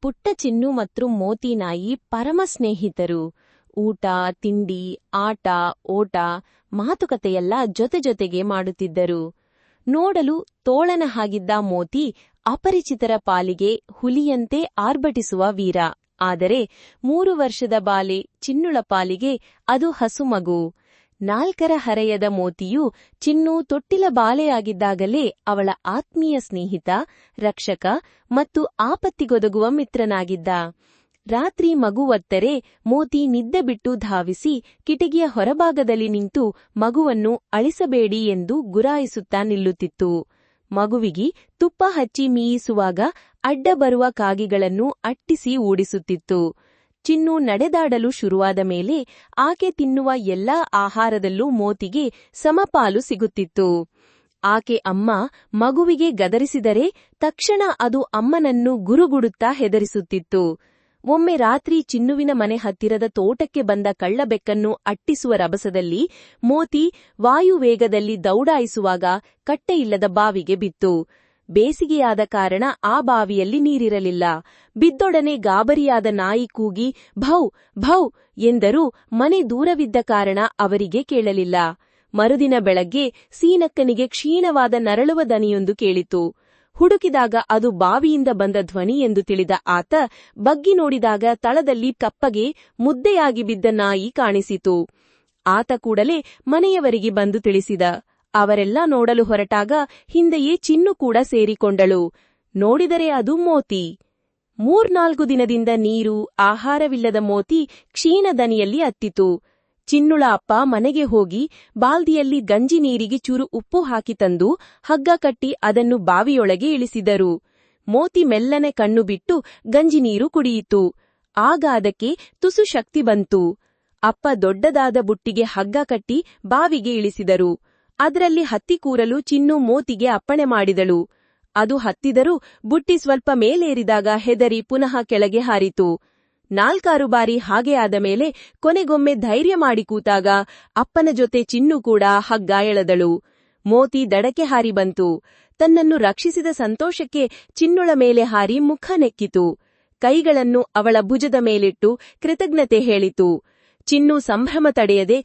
ಪುಟ್ಟ ಚಿನ್ನು ಮತ್ತು ಮೋತಿ ನಾಯಿ ಪರಮ ಸ್ನೇಹಿತರು. ಊಟ, ತಿಂಡಿ, ಆಟ, ಓಟ, ಮಾತುಕತೆಯೆಲ್ಲ ಜೊತೆ ಜೊತೆಗೆ ಮಾಡುತ್ತಿದ್ದರು. ನೋಡಲು ತೋಳನ ಹಾಗಿದ್ದ ಮೋತಿ ಅಪರಿಚಿತರ ಪಾಲಿಗೆ ಹುಲಿಯಂತೆ ಆರ್ಭಟಿಸುವ ವೀರ. ಆದರೆ ಮೂರು ವರ್ಷದ ಬಾಲೆ ಚಿನ್ನುಳ ಪಾಲಿಗೆ ಅದು ಹಸುಮಗು ನಾಲ್ಕರ ಹರೆಯದ ಮೋತಿಯು ಚಿನ್ನು ತೊಟ್ಟಿಲ ಬಾಲೆಯಾಗಿದ್ದಾಗಲೇ ಅವಳ ಆತ್ಮೀಯ ಸ್ನೇಹಿತ, ರಕ್ಷಕ ಮತ್ತು ಆಪತ್ತಿಗೊದಗುವ ಮಿತ್ರನಾಗಿದ್ದ. ರಾತ್ರಿ ಮಗುವತ್ತರೆ ಮೋತಿ ನಿದ್ದೆ ಬಿಟ್ಟು ಧಾವಿಸಿ ಕಿಟಕಿಯ ಹೊರಭಾಗದಲ್ಲಿ ನಿಂತು ಮಗುವನ್ನು ಅಳಿಸಬೇಡಿ ಎಂದು ಗುರಾಯಿಸುತ್ತಾ ನಿಲ್ಲುತ್ತಿತ್ತು. ಮಗುವಿಗೆ ತುಪ್ಪ ಹಚ್ಚಿ ಮೀಯಿಸುವಾಗ ಅಡ್ಡ ಬರುವ ಕಾಗಿಗಳನ್ನು ಅಟ್ಟಿಸಿ ಓಡಿಸುತ್ತಿತ್ತು ಚಿನ್ನು ನಡೆದಾಡಲು ಶುರುವಾದ ಮೇಲೆ ಆಕೆ ತಿನ್ನುವ ಎಲ್ಲಾ ಆಹಾರದಲ್ಲೂ ಮೋತಿಗೆ ಸಮಪಾಲು ಸಿಗುತ್ತಿತ್ತು. ಆಕೆ ಅಮ್ಮ ಮಗುವಿಗೆ ಗದರಿಸಿದರೆ ತಕ್ಷಣ ಅದು ಅಮ್ಮನನ್ನು ಗುರುಗುಡುತ್ತಾ ಹೆದರಿಸುತ್ತಿತ್ತು. ಒಮ್ಮೆ ರಾತ್ರಿ ಚಿನ್ನುವಿನ ಮನೆ ಹತ್ತಿರದ ತೋಟಕ್ಕೆ ಬಂದ ಕಳ್ಳಬೆಕ್ಕನ್ನು ಅಟ್ಟಿಸುವ ರಭಸದಲ್ಲಿ ಮೋತಿ ವಾಯುವೇಗದಲ್ಲಿ ದೌಡಾಯಿಸುವಾಗ ಕಟ್ಟೆಯಿಲ್ಲದ ಬಾವಿಗೆ ಬಿತ್ತು. ಬೇಸಿಗೆಯಾದ ಕಾರಣ ಆ ಬಾವಿಯಲ್ಲಿ ನೀರಿರಲಿಲ್ಲ. ಬಿದ್ದೊಡನೆ ಗಾಬರಿಯಾದ ನಾಯಿ ಕೂಗಿ, ಭೌ ಭೌ ಎಂದರೂ ಮನೆ ದೂರವಿದ್ದ ಕಾರಣ ಅವರಿಗೆ ಕೇಳಲಿಲ್ಲ. ಮರುದಿನ ಬೆಳಗ್ಗೆ ಸೀನಕ್ಕನಿಗೆ ಕ್ಷೀಣವಾದ ನರಳುವ ದನಿಯೊಂದು ಕೇಳಿತು. ಹುಡುಕಿದಾಗ ಅದು ಬಾವಿಯಿಂದ ಬಂದ ಧ್ವನಿ ಎಂದು ತಿಳಿದ ಆತ ಬಗ್ಗಿ ನೋಡಿದಾಗ ತಳದಲ್ಲಿ ಕಪ್ಪಗೆ ಮುದ್ದೆಯಾಗಿ ಬಿದ್ದ ನಾಯಿ ಕಾಣಿಸಿತು. ಆತ ಕೂಡಲೇ ಮನೆಯವರಿಗೆ ಬಂದು ತಿಳಿಸಿದ. ಅವರೆಲ್ಲ ನೋಡಲು ಹೊರಟಾಗ ಹಿಂದೆಯೇ ಚಿನ್ನು ಕೂಡ ಸೇರಿಕೊಂಡಳು. ನೋಡಿದರೆ ಅದು ಮೋತಿ. ಮೂರ್ನಾಲ್ಕು ದಿನದಿಂದ ನೀರು, ಆಹಾರವಿಲ್ಲದ ಮೋತಿ ಕ್ಷೀಣ ದನಿಯಲ್ಲಿ ಅತ್ತಿತು. ಚಿನ್ನುಳ ಅಪ್ಪ ಮನೆಗೆ ಹೋಗಿ ಬಾಲ್ದಿಯಲ್ಲಿ ಗಂಜಿ ನೀರಿಗೆ ಚೂರು ಉಪ್ಪು ಹಾಕಿ ತಂದು ಹಗ್ಗ ಕಟ್ಟಿ ಅದನ್ನು ಬಾವಿಯೊಳಗೆ ಇಳಿಸಿದರು. ಮೋತಿ ಮೆಲ್ಲನೆ ಕಣ್ಣು ಬಿಟ್ಟು ಗಂಜಿ ನೀರು ಕುಡಿಯಿತು. ಆಗ ಅದಕ್ಕೆ ತುಸು ಶಕ್ತಿ ಬಂತು. ಅಪ್ಪ ದೊಡ್ಡದಾದ ಬುಟ್ಟಿಗೆ ಹಗ್ಗ ಕಟ್ಟಿ ಬಾವಿಗೆ ಇಳಿಸಿದರು. ಅದರಲ್ಲಿ ಹತ್ತಿ ಕೂರಲು ಚಿನ್ನು ಮೋತಿಗೆ ಅಪ್ಪಣೆ ಮಾಡಿದಳು. ಅದು ಹತ್ತಿದರೂ ಬುಟ್ಟಿ ಸ್ವಲ್ಪ ಮೇಲೇರಿದಾಗ ಹೆದರಿ ಪುನಃ ಕೆಳಗೆ ಹಾರಿತು. ನಾಲ್ಕಾರು ಬಾರಿ ಹಾಗೆ ಆದ ಮೇಲೆ ಕೊನೆಗೊಮ್ಮೆ ಧೈರ್ಯ ಮಾಡಿ ಕೂತಾಗ ಅಪ್ಪನ ಜೊತೆ ಚಿನ್ನು ಕೂಡ ಹಗ್ಗ ಎಳೆದಳು. ಮೋತಿ ದಡಕ್ಕೆ ಹಾರಿ ಬಂತು. ತನ್ನನ್ನು ರಕ್ಷಿಸಿದ ಸಂತೋಷಕ್ಕೆ ಚಿನ್ನುಳ ಮೇಲೆ ಹಾರಿ ಮುಖ ನೆಕ್ಕಿತು. ಕೈಗಳನ್ನು ಅವಳ ಭುಜದ ಮೇಲಿಟ್ಟು ಕೃತಜ್ಞತೆ ಹೇಳಿತು. ಚಿನ್ನು ಸಂಭ್ರಮ ತಡೆಯದೆ